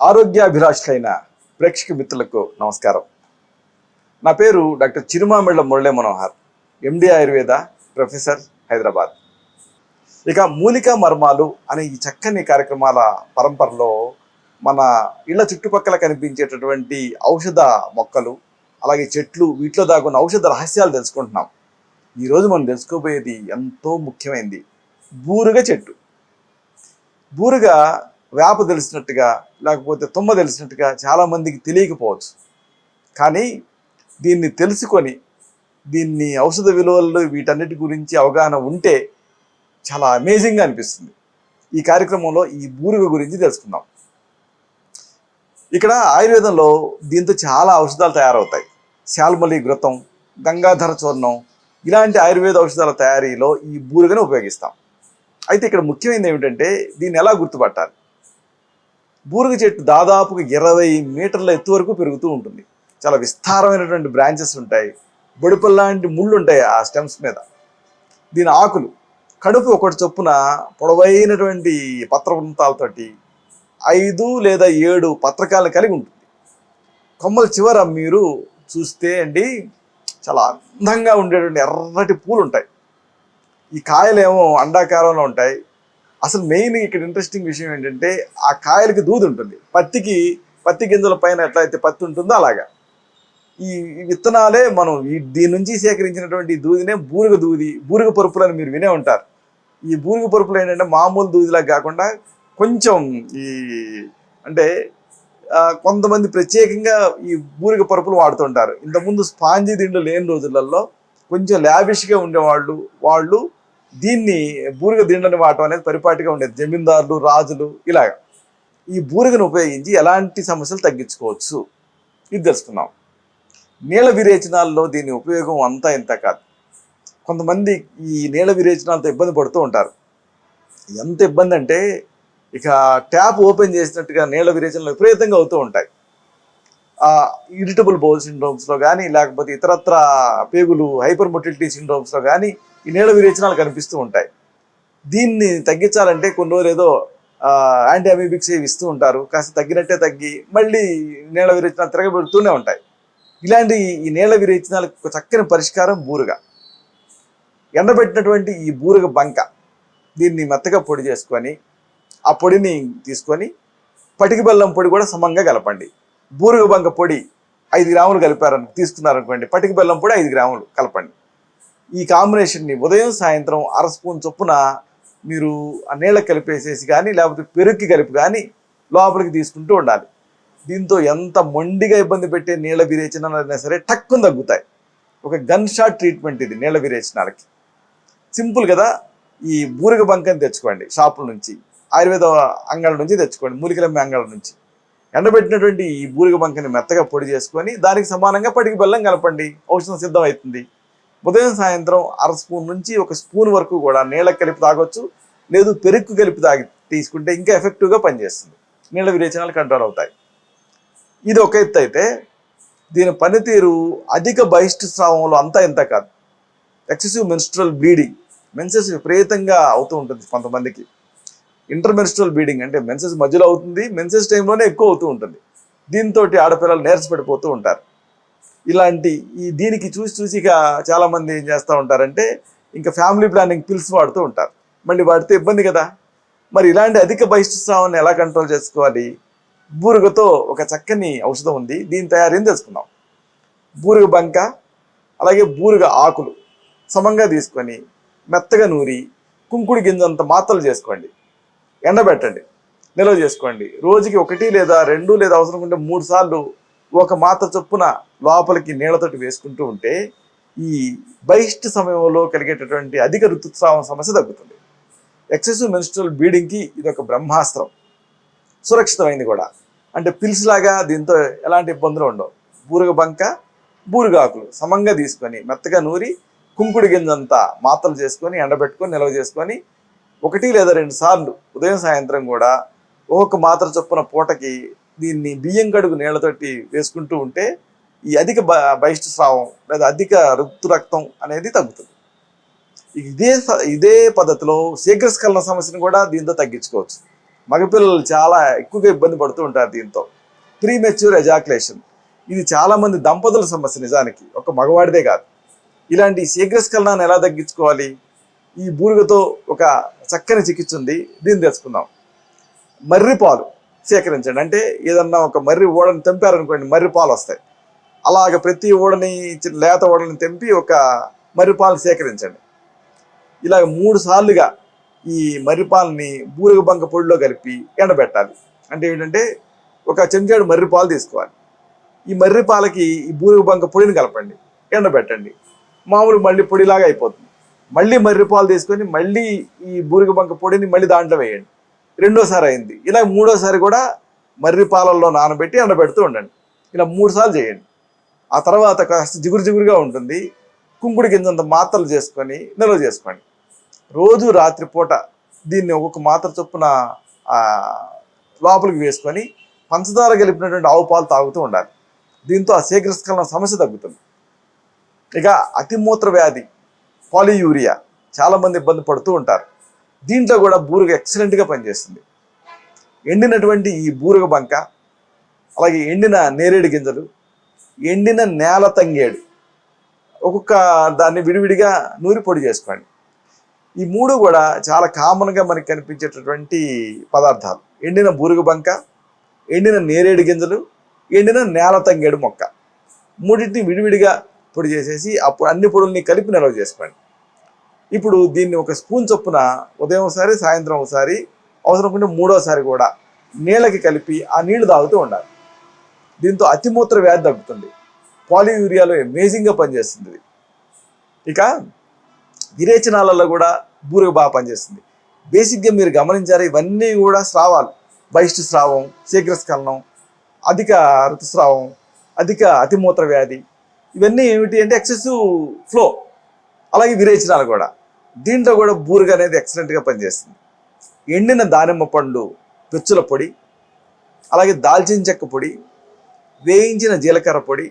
ఆరోగ్యాభిలాషులైన ప్రేక్షక మిత్రులకు నమస్కారం. నా పేరు doctor Chirumamilla Murali Manohar MD Ayurveda professor Hyderabad. ఇక మూలికా మర్మాలు అనే ఈ చక్కని కార్యక్రమాల పరంపరలో మన ఇళ్ళ చుట్టుపక్కల కనిపించేటటువంటి ఔషధ మొక్కలు అలాగే చెట్లు వీటిలో దాగున్న ఔషధ రహస్యాలు తెలుసుకుంటున్నాం. ఈరోజు మనం తెలుసుకోబోయేది ఎంతో ముఖ్యమైనది బూరుగ చెట్టు. బూరుగ వేప తెలిసినట్టుగా లేకపోతే తుమ్మ తెలిసినట్టుగా చాలామందికి తెలియకపోవచ్చు. కానీ దీన్ని తెలుసుకొని దీన్ని ఔషధ విలువలు వీటన్నిటి గురించి అవగాహన ఉంటే చాలా అమేజింగ్గా అనిపిస్తుంది. ఈ కార్యక్రమంలో ఈ బూరుగ గురించి తెలుసుకుందాం. ఇక్కడ ఆయుర్వేదంలో దీంతో చాలా ఔషధాలు తయారవుతాయి. శాల్మలి గ్రతం గంగాధర చూర్ణం ఇలాంటి ఆయుర్వేద ఔషధాల తయారీలో ఈ బూరుగని ఉపయోగిస్తాం. అయితే ఇక్కడ ముఖ్యమైనది ఏమిటంటే దీన్ని ఎలా గుర్తుపట్టాలి? బూరుగ చెట్టు దాదాపుగా ఇరవై మీటర్ల ఎత్తు వరకు పెరుగుతూ ఉంటుంది. చాలా విస్తారమైనటువంటి బ్రాంచెస్ ఉంటాయి. బొడిపల్లాంటి ముళ్ళు ఉంటాయి ఆ స్టెమ్స్ మీద. దీని ఆకులు కడుపు ఒకటి చొప్పున పొడవైనటువంటి పత్రవృంతాలతోటి ఐదు లేదా ఏడు పత్రకాలను కలిగి ఉంటుంది. కొమ్మల చివర మీరు చూస్తే అండి చాలా అందంగా ఉండేటువంటి ఎర్రటి పూలు ఉంటాయి. ఈ కాయలేమో అండాకారంలో ఉంటాయి. అసలు మెయిన్ ఇక్కడ ఇంట్రెస్టింగ్ విషయం ఏంటంటే ఆ కాయలకి దూది ఉంటుంది. పత్తికి పత్తి గింజల పైన ఎట్లయితే పత్తి ఉంటుందో అలాగా. ఈ విత్తనాలే మనం ఈ దీని నుంచి సేకరించినటువంటి దూదినే బూరుగ దూది బూరుగ పరుపులు అని మీరు వినే ఉంటారు. ఈ బూరుగ పరుపులు ఏంటంటే మామూలు దూదిలాగా కాకుండా కొంచెం ఈ అంటే కొంతమంది ప్రత్యేకంగా ఈ బూరిగ పరుపులు వాడుతుంటారు ఇంతకుముందు స్పాంజీ దిండు లేని రోజులలో కొంచెం లావిష్గా ఉండేవాళ్ళు వాళ్ళు దీన్ని బూరిగ దిండ్లని వాడటం అనేది పరిపాటిగా ఉండేది. జమీందారులు రాజులు ఇలాగా. ఈ బూరిగను ఉపయోగించి ఎలాంటి సమస్యలు తగ్గించుకోవచ్చు? ఇది తెలుసుకున్నాం నీళ్ళ విరేచనాల్లో దీని ఉపయోగం అంతా ఇంత కాదు. కొంతమంది ఈ నీళ్ళ విరేచనాలతో ఇబ్బంది పడుతూ ఉంటారు. ఎంత ఇబ్బంది అంటే ఇక ట్యాప్ ఓపెన్ చేసినట్టుగా నీళ్ళ విరేచనలు విపరీతంగా అవుతూ ఉంటాయి. ఇరిటబుల్ బౌల్ సిండ్రోమ్స్లో కానీ లేకపోతే ఇతరత్ర పేగులు హైపర్ మొటిలిటీ సిండ్రోమ్స్లో కానీ ఈ నీడ విరేచనాలు కనిపిస్తూ ఉంటాయి. దీన్ని తగ్గించాలంటే కొన్ని రోజులు ఏదో యాంటీ అమీబిక్స్ ఇవి ఇస్తూ ఉంటారు. కాస్త తగ్గినట్టే తగ్గి మళ్ళీ నీళ్ళ విరేచనాలు తిరగబెడుతూనే ఉంటాయి. ఇలాంటి ఈ నీళ్ళ విరేచనాలకు చక్కని పరిష్కారం బూరుగ. ఎండబెట్టినటువంటి ఈ బూరుగ బంక దీన్ని మెత్తగా పొడి చేసుకొని ఆ పొడిని తీసుకొని పటికి బెల్లం పొడి కూడా సమంగా కలపండి. బూరుగ బంక పొడి ఐదు గ్రాములు కలిపారని తీసుకున్నారనుకోండి పటికి బెల్లం పొడి ఐదు గ్రాములు కలపండి. ఈ కాంబినేషన్ని ఉదయం సాయంత్రం అర స్పూన్ చొప్పున మీరు ఆ నీళ్ళ కలిపేసేసి కానీ లేకపోతే పెరుక్కి కలిపి కానీ లోపలికి తీసుకుంటూ ఉండాలి. దీంతో ఎంత మొండిగా ఇబ్బంది పెట్టే నీళ్ళ విరేచనాలైనా సరే టక్కున తగ్గుతాయి. ఒక గన్ షాట్ ట్రీట్మెంట్ ఇది నీళ్ళ విరేచనాలకి. సింపుల్ కదా? ఈ బూరిగ బంకని తెచ్చుకోండి షాపుల నుంచి ఆయుర్వేద అంగళ నుంచి తెచ్చుకోండి మూలికలమ్మ అంగళ నుంచి. ఎండబెట్టినటువంటి ఈ బూరిగ బంకని మెత్తగా పొడి చేసుకొని దానికి సమానంగా పటికి బెల్లం కలపండి. ఔషధం సిద్ధం అవుతుంది ఉదయం సాయంత్రం అర స్పూన్ నుంచి ఒక స్పూన్ వరకు కూడా నీళ్ళకి కలిపి తాగొచ్చు. లేదు పెరుగు కలిపి తాగి తీసుకుంటే ఇంకా ఎఫెక్టివ్గా పనిచేస్తుంది. నీళ్ళ విరేచనాలు కంట్రోల్ అవుతాయి. ఇది ఒక ఎత్తు అయితే దీని పనితీరు అధిక బహిష్టు స్రావంలో అంతా ఇంత కాదు. ఎక్సెసివ్ మెన్స్ట్రల్ బ్లీడింగ్ మెన్సెస్ విపరీతంగా అవుతూ ఉంటుంది కొంతమందికి. ఇంటర్మెన్స్ట్రల్ బ్లీడింగ్ అంటే మెన్సెస్ మధ్యలో అవుతుంది మెన్సెస్ టైంలోనే ఎక్కువ అవుతూ ఉంటుంది. దీంతో ఆడపిల్లలు నీరసపడిపోతూ ఉంటారు. ఇలాంటి ఈ దీనికి చూసి చూసి ఇక చాలామంది ఏం చేస్తూ ఉంటారంటే ఇంకా ఫ్యామిలీ ప్లానింగ్ పిల్స్ వాడుతూ ఉంటారు. మళ్ళీ వాడితే ఇబ్బంది కదా? మరి ఇలాంటి అధిక బహిష్టుస్రావాన్ని ఎలా కంట్రోల్ చేసుకోవాలి? బూరుగతో ఒక చక్కని ఔషధం ఉంది. దీని తయారీని తెలుసుకుందాం. బూరుగ బంక అలాగే బూరుగ ఆకులు సమంగా తీసుకొని మెత్తగా నూరి కుంకుడి గింజంత మాత్రలు చేసుకోండి. ఎండబెట్టండి. నిల్వ చేసుకోండి. రోజుకి ఒకటి లేదా రెండు లేదా అవసరం ఉంటే మూడు సార్లు ఒక మాత్ర చొప్పున లోపలికి నీళ్ళతోటి వేసుకుంటూ ఉంటే ఈ బహిష్ట సమయంలో కలిగేటటువంటి అధిక ఋతుస్రావం సమస్య తగ్గుతుంది. ఎక్సెసివ్ మెన్స్ట్రల్ బ్లీడింగ్కి ఇది ఒక బ్రహ్మాస్త్రం. సురక్షితమైంది కూడా. అంటే పిల్స్ లాగా దీంతో ఎలాంటి ఇబ్బందులు ఉండవు. బూరుగ బంక బూరుగాకులు సమంగా తీసుకొని మెత్తగా నూరి కుంకుడు గింజంతా మాత్రలు చేసుకొని ఎండబెట్టుకొని నిల్వ చేసుకొని ఒకటి లేదా రెండు సార్లు ఉదయం సాయంత్రం కూడా ఒక్కొక్క మాత్ర చొప్పున పూటకి దీన్ని బియ్యం కడుగు నీళ్ళతోటి వేసుకుంటూ ఉంటే ఈ అధిక బ బహిష్ట స్రావం లేదా అధిక రుక్తు రక్తం అనేది తగ్గుతుంది. ఇదే స- ఇదే పద్ధతిలో శీఘ్రస్ఖలన సమస్యను కూడా దీంతో తగ్గించుకోవచ్చు. మగపిల్లలు చాలా ఎక్కువగా ఇబ్బంది పడుతూ ఉంటారు దీంతో. Premature ejaculation. ఇది చాలామంది దంపతుల సమస్య నిజానికి. ఒక మగవాడిదే కాదు. ఇలాంటి శీఘ్రస్ఖలనాన్ని ఎలా తగ్గించుకోవాలి? ఈ బూరుగతో ఒక చక్కని చికిత్స ఉంది. దీన్ని తెచ్చుకుందాం మర్రిపాలు. సేకరించండి. అంటే ఏదన్నా ఒక మర్రి ఓడని తెంపారనుకోండి మర్రి పాలు వస్తాయి. అలాగ ప్రతి ఓడని లేత ఓడని తెంపి ఒక మర్రి పాలు సేకరించండి. ఇలాగ మూడు సార్లుగా ఈ మర్రి పాలని బంక పొడిలో కలిపి ఎండబెట్టాలి. అంటే ఏంటంటే ఒక చెంచాడు మర్రి పాలు తీసుకోవాలి. ఈ మర్రి పాలకి ఈ బూరగ బంక పొడిని కలపండి ఎండబెట్టండి. మామూలు మళ్ళీ పొడిలాగా అయిపోతుంది. మళ్ళీ మర్రి పాలు తీసుకొని మళ్ళీ ఈ బూరగ బంక పొడిని మళ్ళీ దాంట్లో వేయండి. రెండోసారి అయింది. ఇలా మూడోసారి కూడా మర్రి పాలల్లో నానబెట్టి ఎండబెడుతూ ఉండండి. ఇలా మూడు సార్లు చేయండి. ఆ తర్వాత కాస్త జిగురు జిగురుగా ఉంటుంది. కుంకుడు గింజంత మాత్రలు చేసుకొని నిల్వ చేసుకోండి. రోజు రాత్రిపూట దీన్ని ఒక్కొక్క మాత్ర చొప్పున లోపలికి వేసుకొని పంచదార కలిపినటువంటి ఆవు పాలు తాగుతూ ఉండాలి. దీంతో ఆ శీఘ్రస్కలన సమస్య తగ్గుతుంది. ఇక అతిమూత్ర వ్యాధి పాలియూరియా. చాలామంది ఇబ్బంది పడుతూ ఉంటారు. దీంట్లో కూడా బూరుగ ఎక్సలెంట్గా పనిచేస్తుంది. ఎండినటువంటి ఈ బూరుగ బంక అలాగే ఎండిన నేరేడు గింజలు ఎండిన నేల తంగేడు ఒక్కొక్క దాన్ని విడివిడిగా నూరి పొడి చేసుకోండి. ఈ మూడు కూడా చాలా కామన్గా మనకి కనిపించేటటువంటి పదార్థాలు. ఎండిన బూరుగ బంక ఎండిన నేరేడు గింజలు ఎండిన నేల తంగేడు మొక్క. మూడింటిని విడివిడిగా పొడి చేసేసి అప్పుడు అన్ని పొడుల్ని కలిపి నిల్వ చేసుకోండి. ఇప్పుడు దీన్ని ఒక స్పూన్ చొప్పున ఉదయం ఒకసారి సాయంత్రం ఒకసారి అవసరం ఉంటే మూడోసారి కూడా నీళ్ళకి కలిపి ఆ నీళ్ళు తాగుతూ ఉండాలి. దీంతో అతిమూత్ర వ్యాధి తగ్గుతుంది. పాలియూరియాలో అమేజింగ్గా పనిచేస్తుంది. ఇది ఇక విరేచనాలలో కూడా బూరగ బాగా పనిచేస్తుంది. బేసిక్గా మీరు గమనించారు ఇవన్నీ కూడా స్రావాలు. బహిష్ఠ స్రావం శీఘ్రస్ఖలనం అధిక ఋతుస్రావం అధిక అతిమూత్ర వ్యాధి. ఇవన్నీ ఏమిటి అంటే ఎక్సెసివ్ ఫ్లో అలాగే విరేచనాలు కూడా. దీంట్లో కూడా బూరుగ అనేది ఎక్సలెంట్గా పనిచేస్తుంది. ఎండిన దానిమ్మ పండు పెచ్చుల పొడి అలాగే దాల్చిన చెక్క పొడి వేయించిన జీలకర్ర పొడి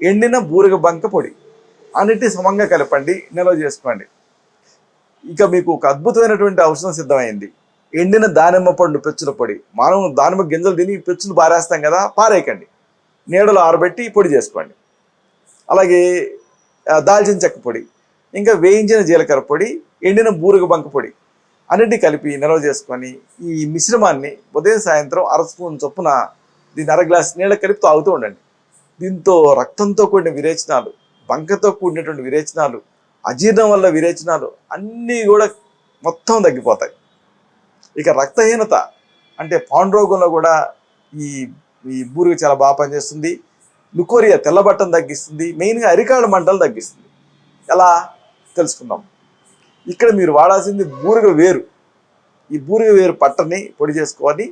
ఎండిన బూరుగ బంక పొడి అన్నిటి సమంగా కలపండి నిల్వ చేసుకోండి. ఇక మీకు ఒక అద్భుతమైనటువంటి ఔషధం సిద్ధమైంది. ఎండిన దానిమ్మ పండు పెచ్చుల పొడి. మనం దానిమ్మ గింజలు తిని పెచ్చులు పారేస్తాం కదా పారేయకండి. నీడలో ఆరబెట్టి పొడి చేసుకోండి. అలాగే దాల్చిన చెక్క పొడి. ఇంకా వేయించిన జీలకర్ర పొడి ఎండిన బూరుగ బంక పొడి అన్నిటి కలిపి నిల్వ చేసుకొని ఈ మిశ్రమాన్ని ఉదయం సాయంత్రం అర స్పూన్ చొప్పున దీన్ని అర గ్లాస్ నీళ్ళ కలిపి తాగుతూ ఉండండి. దీంతో రక్తంతో కూడిన విరేచనాలు బంకతో కూడినటువంటి విరేచనాలు అజీర్ణం వల్ల విరేచనాలు అన్నీ కూడా మొత్తం తగ్గిపోతాయి. ఇక రక్తహీనత అంటే పాండ్రోగంలో కూడా ఈ ఈ బూరుగ చాలా బాగా పనిచేస్తుంది. లుకోరియా తెల్లబట్టం తగ్గిస్తుంది. మెయిన్గా అరికాళ్ళ మంటలు తగ్గిస్తుంది. ఎలా? తెలుసుకుందాం. ఇక్కడ మీరు వాడాల్సింది బూరుగ వేరు. ఈ బూరుగ వేరు పట్టని పొడి చేసుకొని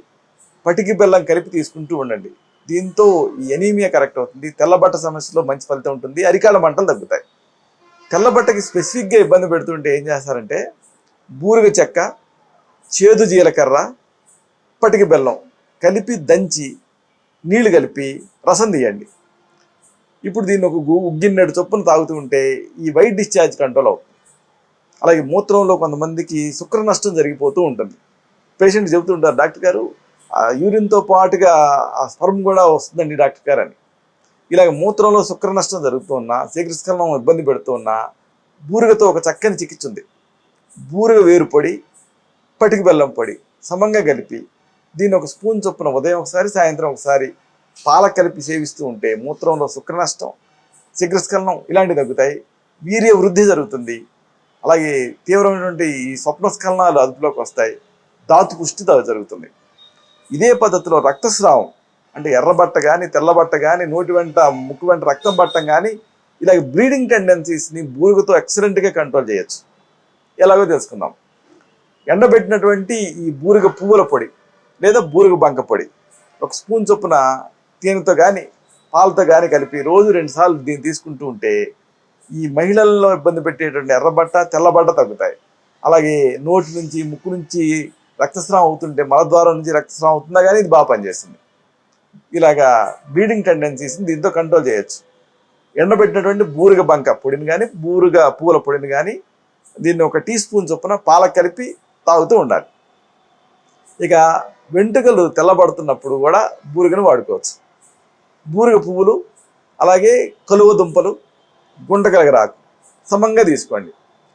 పటికి బెల్లం కలిపి తీసుకుంటూ ఉండండి. దీంతో ఈ ఎనీమియా కరెక్ట్ అవుతుంది. తెల్లబట్ట సమస్యలో మంచి ఫలితం ఉంటుంది. అరికాల మంటలు తగ్గుతాయి. తెల్లబట్టకి స్పెసిఫిక్గా ఇబ్బంది పెడుతుంటే ఏం చేస్తారంటే బూరుగ చెక్క చేదు జీలకర్ర పటికి బెల్లం కలిపి దంచి నీళ్ళు కలిపి రసం తీయండి. ఇప్పుడు దీన్ని ఒక గు- ఉగ్గిన్నెడు చొప్పున తాగుతూ ఉంటే ఈ వైట్ డిశ్చార్జ్ కంట్రోల్ అవుతుంది. అలాగే మూత్రంలో కొంతమందికి శుక్ర నష్టం జరిగిపోతూ ఉంటుంది. పేషెంట్ చెబుతుంటారు డాక్టర్ గారు ఆ యూరిన్తో పాటుగా ఆ స్పర్మ్ కూడా వస్తుందండి డాక్టర్ గారు అని. ఇలాగ మూత్రంలో శుక్ర నష్టం జరుగుతున్నా శీఘ్రస్ఖలనం ఇబ్బంది పెడుతున్నా బూరుగతో ఒక చక్కని చికిత్స ఉంది. బూరుగ వేరు పొడి పటికి బెల్లం పొడి సమంగా కలిపి దీన్ని ఒక స్పూన్ చొప్పున ఉదయం ఒకసారి సాయంత్రం ఒకసారి పాల కలిపి సేవిస్తూ ఉంటే మూత్రంలో శుక్ర నష్టం శీఘ్రస్ఖలనం ఇలాంటివి తగ్గుతాయి. వీర్య వృద్ధి జరుగుతుంది. అలాగే తీవ్రమైనటువంటి ఈ స్వప్నస్ఖలనాలు అదుపులోకి వస్తాయి. ధాతు పుష్టి జరుగుతుంది. ఇదే పద్ధతిలో రక్తస్రావం అంటే ఎర్రబట్ట కానీ తెల్లబట్ట కానీ నోటి వెంట ముక్కు వెంట రక్తం పట్టం కానీ ఇలాగ బ్లీడింగ్ టెండెన్సీస్ని బూరుగుతో ఎక్సలెంట్గా కంట్రోల్ చేయొచ్చు. ఎలాగో తెలుసుకుందాం. ఎండబెట్టినటువంటి ఈ బూరుగ పువ్వుల పొడి లేదా బూరుగ బంక పొడి. ఒక స్పూన్ చొప్పున తేనెతో కానీ పాలతో కానీ కలిపి రోజు రెండుసార్లు దీన్ని తీసుకుంటూ ఉంటే ఈ మహిళల్లో ఇబ్బంది పెట్టేటువంటి ఎర్రబట్ట తెల్లబట్ట తగ్గుతాయి. అలాగే నోటి నుంచి ముక్కు నుంచి రక్తస్రావం అవుతుంటే మలద్వారం నుంచి రక్తస్రావం అవుతుందా కానీ ఇది బాగా పనిచేస్తుంది. ఇలాగా బ్లీడింగ్ టెండెన్సీస్ని దీంతో కంట్రోల్ చేయొచ్చు. ఎండబెట్టినటువంటి బూరుగ బంక పొడిని కానీ బూరుగ పూల పొడిని కానీ దీన్ని ఒక టీ స్పూన్ చొప్పున పాలకు కలిపి తాగుతూ ఉండాలి. ఇక వెంట్రుకలు తెల్లబడుతున్నప్పుడు కూడా బూరుగను వాడుకోవచ్చు. బూరిగ పువ్వులు అలాగే కలువ దుంపలు గుంటకలగరాకు సమంగా తీసుకోండి.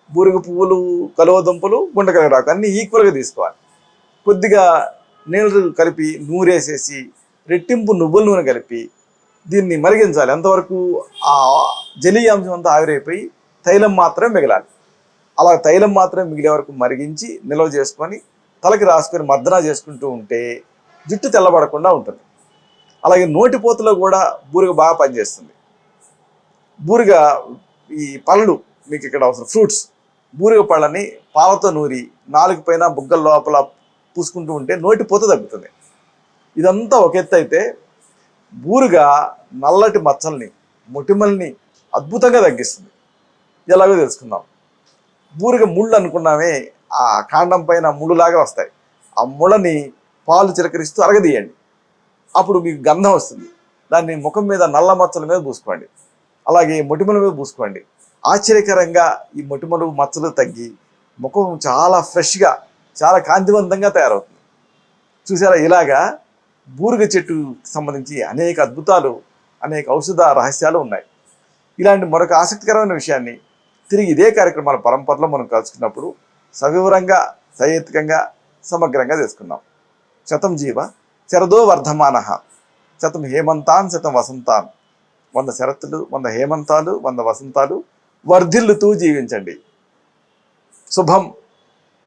బూరిగ పువ్వులు కలువ దుంపలు గుంటకలగరాకు అన్నీ ఈక్వల్గా తీసుకోవాలి. కొద్దిగా నీళ్ళు కలిపి నూరేసేసి రెట్టింపు నువ్వుల నూనె కలిపి దీన్ని మరిగించాలి. ఎంతవరకు ఆ జలీయాంశం అంతా ఆవిరైపోయి తైలం మాత్రమే మిగలాలి. అలా తైలం మాత్రమే మిగిలే వరకు మరిగించి నిల్వ చేసుకొని తలకి రాసుకొని మర్దన చేసుకుంటూ ఉంటే జుట్టు తెల్లబడకుండా ఉంటుంది. అలాగే నోటిపోతలో కూడా బూరిగ బాగా పనిచేస్తుంది. బూరిగ ఈ పళ్ళు మీకు ఇక్కడ అవసరం. ఫ్రూట్స్. బూరిగ పళ్ళని పాలతో నూరి నాలుగు పైన బుగ్గల లోపల పూసుకుంటూ ఉంటే నోటిపోత తగ్గుతుంది. ఇదంతా ఒక ఎత్తు అయితే బూరుగా నల్లటి మచ్చల్ని మొటిమల్ని అద్భుతంగా తగ్గిస్తుంది. ఎలాగో తెలుసుకుందాం. బూరుగా ముళ్ళు అనుకున్నామే ఆ కాండం పైన ముళ్ళులాగా వస్తాయి. ఆ ముళ్ళని పాలు చిలకరిస్తూ అరగదీయండి. అప్పుడు మీకు గంధం వస్తుంది. దాన్ని ముఖం మీద నల్ల మచ్చల మీద పూసుకోండి. అలాగే మొటిమల మీద పూసుకోండి. ఆశ్చర్యకరంగా ఈ మొటిమలు మచ్చలు తగ్గి ముఖం చాలా ఫ్రెష్గా చాలా కాంతివంతంగా తయారవుతుంది. చూసారా ఇలాగా బూరుగ చెట్టుకు సంబంధించి అనేక అద్భుతాలు అనేక ఔషధ రహస్యాలు ఉన్నాయి. ఇలాంటి మరొక ఆసక్తికరమైన విషయాన్ని తిరిగి ఇదే కార్యక్రమాల పరంపరలో మనం కలుసుకున్నప్పుడు సవివరంగా సహేతుకంగా సమగ్రంగా తెలుసుకున్నాం శతం జీవ శరదో వర్ధమాన. శతం హేమంతాన్ శతం వసంతాన్. వంద శరత్తులు వంద హేమంతాలు వంద వసంతాలు వర్ధిల్లుతూ జీవించండి. శుభం.